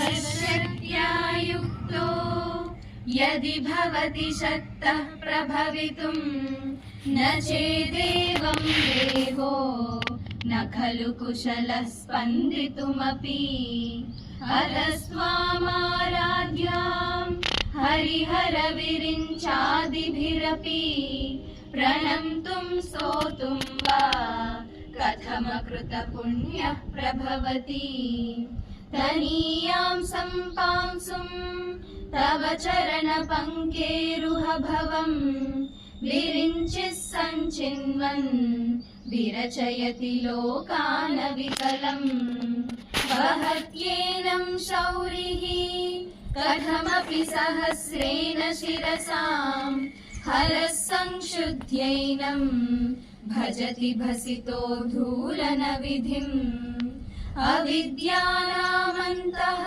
शक्त्या युक्तो यदि भवति शक्तः प्रभवितुम् न चेदेवं देहो न खलु कुशलः स्पन्दितुमपि अतस्त्वामाराध्याम् हरिहरविरिञ्चादिभिरपि प्रणन्तुं स्तोतुं वा कथमकृतपुण्यः प्रभवति तनीयां सम्पांसुम् तव चरणपङ्केरुहभवम् विरिञ्चिः सञ्चिन्वन् विरचयति लोकानविकलम् वहत्येनं शौरिः कथमपि सहस्रेण शिरसाम् हरः संशुद्ध्यैनम् भजति भसितो धूलनविधिम् अविद्यानामन्तः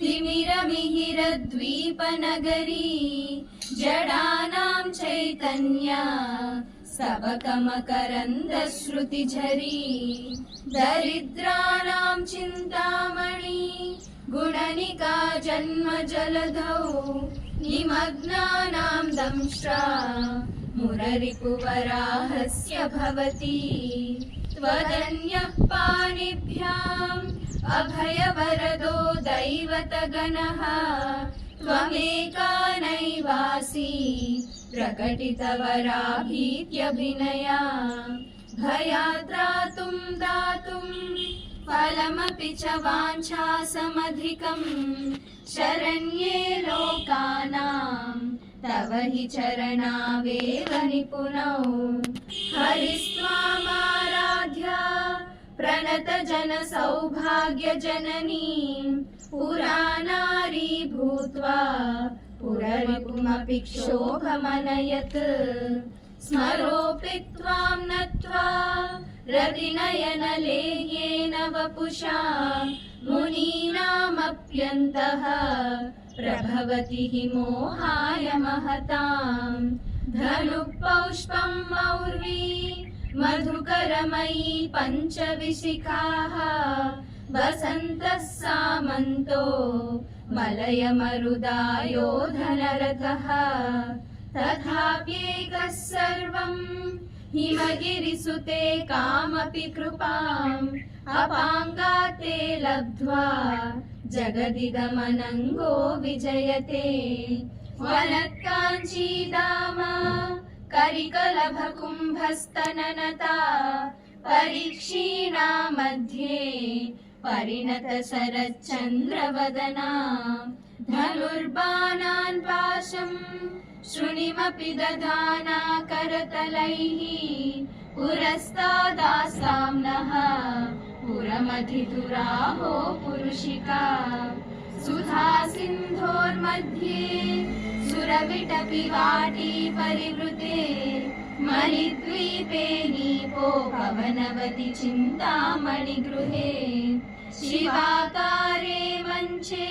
तिमिरमिहिरद्वीपनगरी जडानां चैतन्या स्तबकमकरन्दश्रुतिझरी दरिद्राणां चिन्तामणि गुणनिका जन्मजलधौ निमग्नानां दंष्ट्रा मुररिपुवराहस्य भवति त्वदन्यः पाणिभ्याम् अभयवरदो दैवतगणः त्वमेका नैवासि प्रकटितवराभीत्यभिनया भयाद्रातुं दातुम् फलमपि च वाञ्छासमधिकम् शरण्ये लोकानाम् तव हि चरणावेव निपुणौ हरिस्त्वामाराध्या प्रणतजनसौभाग्यजननी पुराणारी भूत्वा पुररिपुमपि क्षोभमनयत् स्मरोऽपि त्वां नत्वा रतिनयनलेह्येन वपुषा, मुनीनामप्यन्तः, प्रभवति हि मोहाय महताम् धनुपौष्पं मौर्वी मधुकरमयी पञ्चविशिखाः, वसन्तः सामन्तो मलयमरुदायो धनरथः तथाप्येकः सर्वम् हिमगिरिसुते कामपि कृपाम्, अपाङ्गाते लब्ध्वा जगदिदमनङ्गो विजयते। वनत्काञ्चीदाम करिकलभकुम्भस्तननता परीक्षीणा मध्ये परिणतशरच्चन्द्रवदना धनुर्बाणान् पाशम् शृणिमपि दधाना करतलैः पुरस्तादासां नः पुरमधितुराहो पुरुषिका सुधा सिन्धोर्मध्ये सुरविटपि वाटी परिवृते मणिद्वीपे नीपो भवनवति चिन्तामणिगृहे। शिवाकारे मञ्चे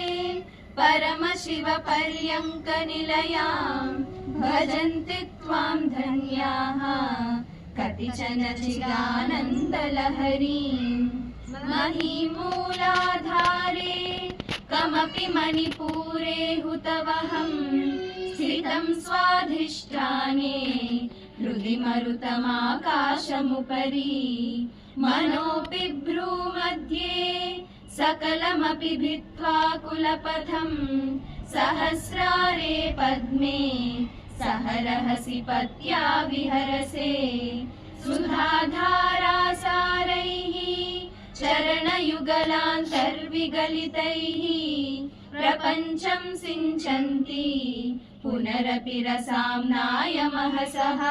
परमशिवपर्यङ्कनिलयाम् भजन्ति त्वां धन्याः कतिचन चिदानन्दलहरीम् महीमूलाधारे कमपि मणिपूरे हुतवहम्। स्थितं स्वाधिष्ठाने हृदि मरुतमाकाशमुपरि मनोऽपि भ्रूमध्ये सकलमपि भित्त्वा कुलपथम् सहस्रारे पद्मे सह रहसि पत्या विहरसे सुधाधारासारैः चरणयुगलान्तर्विगलितैः प्रपञ्चं सिञ्चन्ति पुनरपि रसाम्नाय महसः।